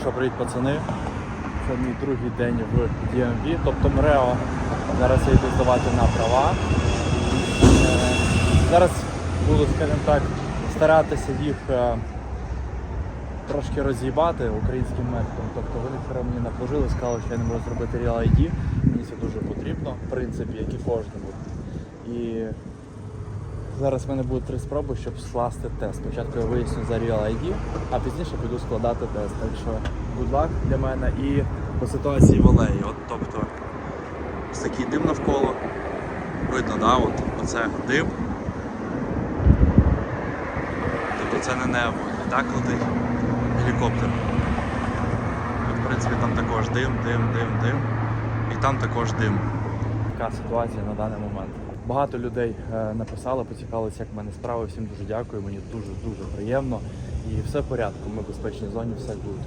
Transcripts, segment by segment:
Що, привіт, пацани. Це мій другий день в DMV, тобто МРЕО. Зараз я йду здавати на права. Е, Зараз буду, скажімо так, старатися їх е, трошки роз'їбати українським методом. Тобто вони вчора мені напложили, сказали, що я не можу зробити Real ID. Мені це дуже потрібно, в принципі, як і кожному. І Зараз в мене буде три спроби, щоб скласти тест. Спочатку я виясню за Real ID, а пізніше піду складати тест. Так що good luck для мене і по ситуації в алеї. От тобто ось такий дим навколо. Видно, да? От, оце дим. Тобто це не небо. І так летить гелікоптер. От, в принципі, там також дим, дим, дим, дим. І там також дим. Така ситуація на даний момент. Багато людей е, написали, поцікавилися, як в мене справи. Всім дуже дякую. Мені дуже дуже приємно. І все в порядку. Ми в безпечній зоні, все буде.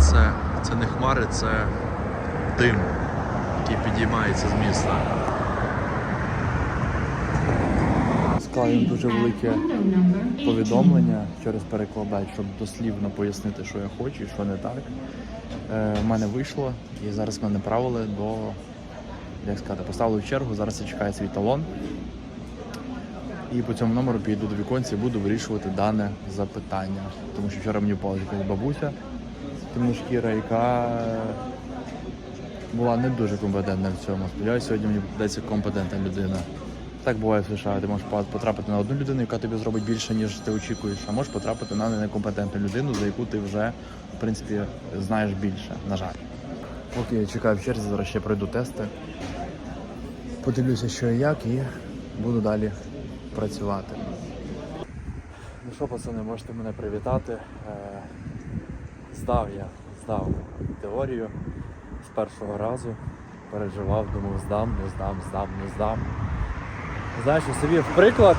Це, це не хмари, це дим, який підіймається з міста. Склав дуже велике повідомлення через перекладач, щоб дослівно пояснити, що я хочу і що не так. Е, в мене вийшло, і зараз мене направили до, як сказати, поставили в чергу, зараз я чекаю свій талон. І по цьому номеру піду до віконця і буду вирішувати дане запитання. Тому що вчора мені впала якась бабуся темношкіра, яка була не дуже компетентна в цьому. Сподіваюся, сьогодні мені попадеться компетентна людина. Так буває в США. Ти можеш потрапити на одну людину, яка тобі зробить більше, ніж ти очікуєш, а можеш потрапити на некомпетентну людину, за яку ти вже в принципі знаєш більше. На жаль. Поки я чекаю в черзі, зараз ще пройду тести. Подивлюся, що і як, і буду далі працювати. Ну що, пацани, можете мене привітати. Е, Здав я, здав теорію з першого разу. Переживав, думав, здам, не здам, здам, не здам. Знаєш, я собі в приклад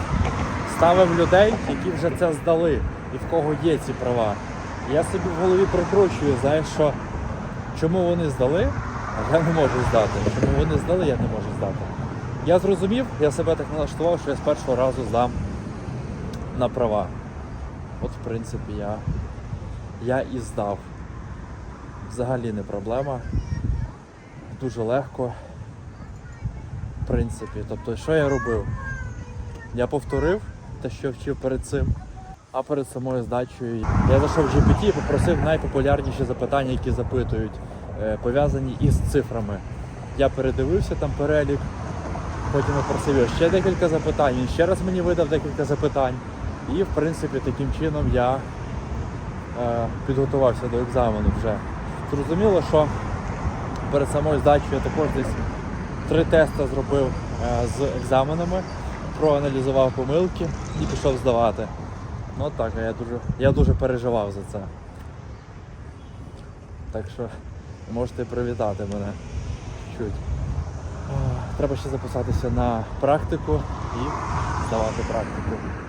ставив людей, які вже це здали і в кого є ці права. Я собі в голові прикручую, знаєш, що чому вони здали, а я не можу здати. Чому вони здали, я не можу здати. Я зрозумів, я себе так налаштував, що я з першого разу здам на права. От, в принципі, я, я і здав. Взагалі не проблема. Дуже легко. Принципі, тобто, що я робив? Я повторив те, що вчив перед цим, а перед самою здачею я зайшов в GPT і попросив найпопулярніші запитання, які запитують, е, пов'язані із цифрами. Я передивився там перелік, потім попросив його ще декілька запитань, він ще раз мені видав декілька запитань. І в принципі таким чином я е, підготувався до екзамену вже. Зрозуміло, що перед самою здачею я також десь три тести зробив е, з екзаменами, проаналізував помилки і пішов здавати. Ну так, я дуже, я дуже переживав за це. Так що можете привітати мене чуть. Треба ще записатися на практику і здавати практику.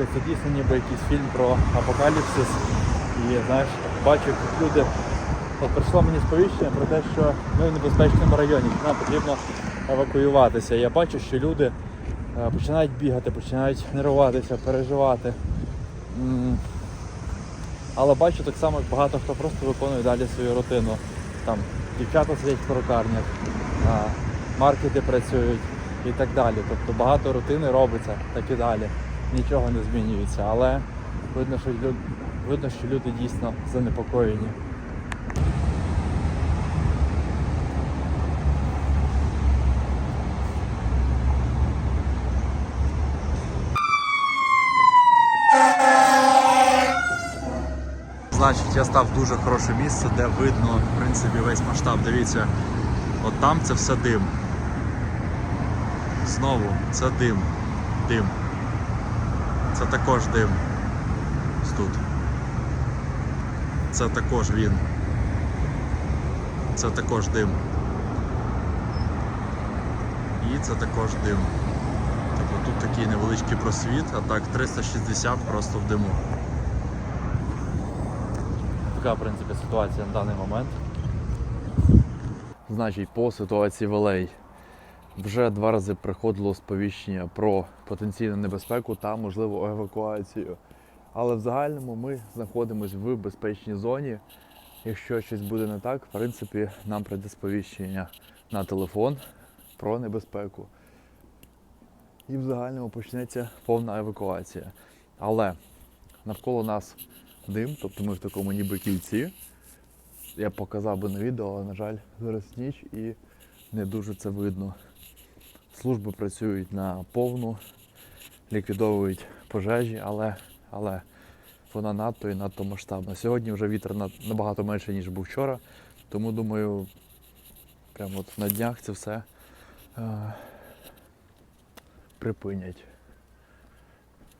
Слухай, це дійсно ніби якийсь фільм про апокаліпсис. І знаєш, бачу, як люди. От прийшло мені сповіщення про те, що ми в небезпечному районі, нам потрібно евакуюватися. Я бачу, що люди е, починають бігати, починають нервуватися, переживати. Але бачу так само, як багато хто просто виконує далі свою рутину. Там дівчата сидять в перукарнях, маркети працюють і так далі. Тобто багато рутини робиться, так і далі. Нічого не змінюється, але видно, що люди, видно, що люди дійсно занепокоєні. Значить, я став дуже хороше місце, де видно в принципі весь масштаб. Дивіться, от там це все дим. Знову, це дим. Дим. Це також дим. Ось тут. Це також він. Це також дим. І це також дим. Тобто тут такий невеличкий просвіт, а так 360 просто в диму. Така, в принципі, ситуація на даний момент. Значить, по ситуації в Алей вже два рази приходило сповіщення про потенційну небезпеку та можливу евакуацію. Але в загальному ми знаходимося в безпечній зоні. Якщо щось буде не так, в принципі, нам прийде сповіщення на телефон про небезпеку. І в загальному почнеться повна евакуація. Але навколо нас дим, тобто ми в такому ніби кільці. Я показав би на відео, але, на жаль, зараз ніч і не дуже це видно. Служби працюють на повну, ліквідовують пожежі, але, але вона надто і надто масштабна. Сьогодні вже вітер набагато менше, ніж був вчора, тому думаю, прямо от на днях це все е, припинять.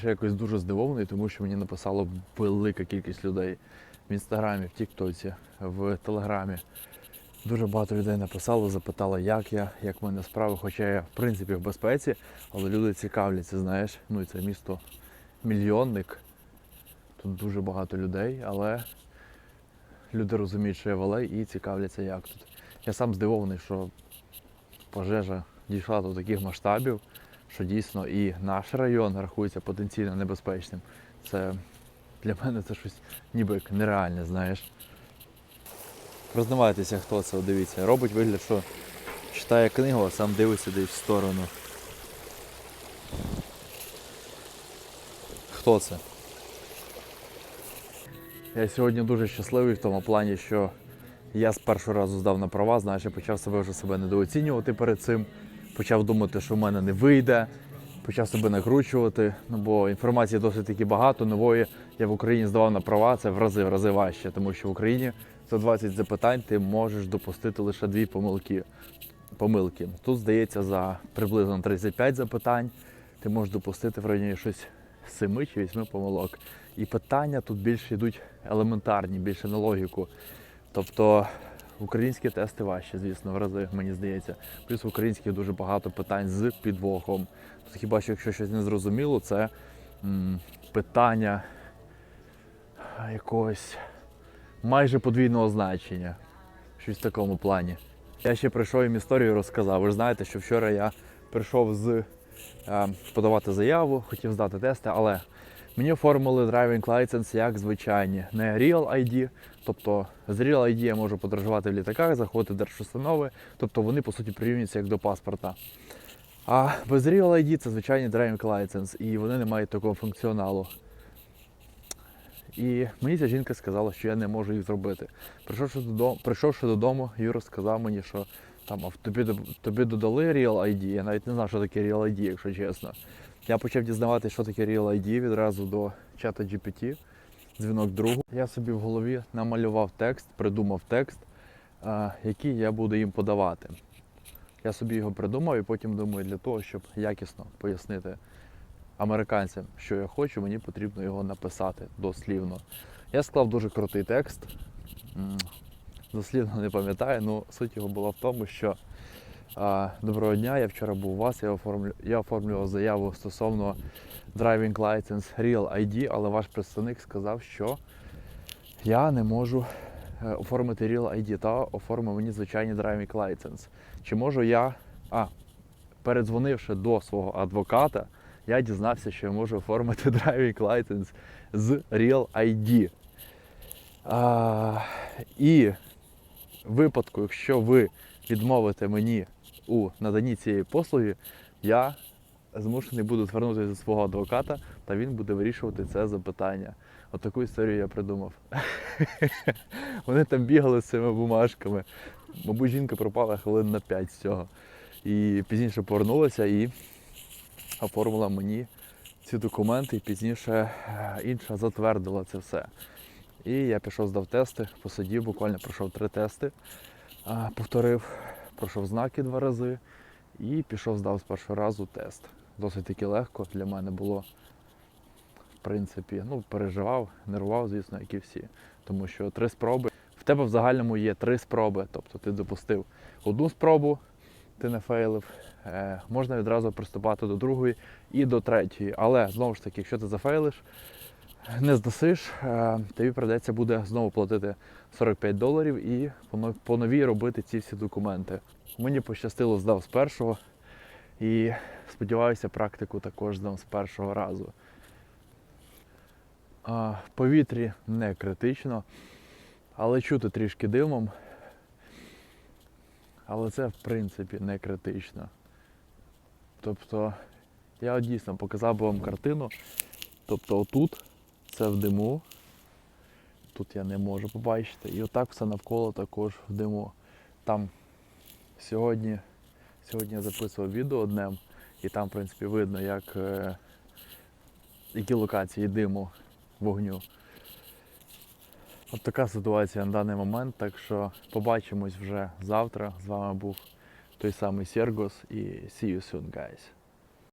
Я якось дуже здивований, тому що мені написало велика кількість людей в інстаграмі, в Тіктоці, в Телеграмі. Дуже багато людей написало, запитало, як я, як в мене справи, хоча я в принципі в безпеці, але люди цікавляться, знаєш. Ну і це місто мільйонник. Тут дуже багато людей, але люди розуміють, що я валей і цікавляться, як тут. Я сам здивований, що пожежа дійшла до таких масштабів, що дійсно і наш район рахується потенційно небезпечним. Це для мене це щось ніби як нереальне, знаєш. Признавайтеся, хто це, дивіться. Робить вигляд, що читає книгу, а сам дивиться десь в сторону. Хто це? Я сьогодні дуже щасливий в тому плані, що я з першого разу здав на права, я почав себе вже себе недооцінювати перед цим, почав думати, що в мене не вийде, почав себе накручувати, ну бо інформації досить таки багато, нової я в Україні здавав на права, це в рази, в рази важче, тому що в Україні за 20 запитань ти можеш допустити лише дві помилки. помилки. Тут, здається, за приблизно 35 запитань ти можеш допустити в районі щось 7 чи 8 помилок. І питання тут більше йдуть елементарні, більше на логіку. Тобто українські тести важчі, звісно, в рази, мені здається. Плюс в українських дуже багато питань з підвохом. Тут хіба що якщо щось не зрозуміло, це м, питання якогось майже подвійного значення. Щось в такому плані. Я ще прийшов їм історію розказав. Ви ж знаєте, що вчора я прийшов з е, подавати заяву, хотів здати тести, але мені оформили driving license як звичайні, не Real ID. Тобто з Real ID я можу подорожувати в літаках, заходити в держустанови, тобто вони по суті прирівнюються як до паспорта. А без Real ID це звичайний driving license, і вони не мають такого функціоналу. І мені ця жінка сказала, що я не можу їх зробити. Прийшовши додому, прийшовши додому Юра сказав мені, що там тобі, тобі додали Real ID. Я навіть не знав, що таке Real ID, якщо чесно. Я почав дізнаватися, що таке Real ID відразу до чата GPT, дзвінок другу. Я собі в голові намалював текст, придумав текст, який я буду їм подавати. Я собі його придумав і потім думаю, для того, щоб якісно пояснити американцям, що я хочу, мені потрібно його написати дослівно. Я склав дуже крутий текст. Дослівно не пам'ятаю, але суть його була в тому, що доброго дня, я вчора був у вас, я, оформлю, я оформлював заяву стосовно driving license Real ID, але ваш представник сказав, що я не можу е, оформити Real ID та оформив мені звичайний driving license. Чи можу я, а, передзвонивши до свого адвоката, я дізнався, що я можу оформити driving license з Real ID. А, і в випадку, якщо ви відмовите мені у наданні цієї послуги, я змушений буду звернутися до свого адвоката, та він буде вирішувати це запитання. От таку історію я придумав. Вони там бігали з цими бумажками. Мабуть, жінка пропала хвилин на 5 з цього. І пізніше повернулася і оформила мені ці документи, і пізніше е, інша затвердила це все. І я пішов, здав тести, посидів, буквально пройшов три тести, повторив, пройшов знаки два рази І пішов, здав з першого разу тест. Досить таки легко для мене було. В принципі, ну, переживав, нервував, звісно, як і всі. Тому що три спроби. В тебе в загальному є три спроби. Тобто ти допустив одну спробу, ти не фейлив. Е, можна відразу приступати до другої і до третьої. Але знову ж таки, якщо ти зафейлиш, не здасиш, е, тобі придеться буде знову платити 45 доларів і по новій робити ці всі документи. Мені пощастило, здав з першого і сподіваюся, практику також здам з першого разу. В повітрі не критично, але чути трішки димом. Але це в принципі не критично. Тобто, я дійсно показав би вам картину. Тобто отут це в диму. Тут я не можу побачити. І отак все навколо також в диму. Там сьогодні, сьогодні я записував відео днем, і там, в принципі, видно, як, е, які локації диму, вогню. От така ситуація на даний момент, так що побачимось вже завтра. З вами був той самий Сергос і see you soon, guys.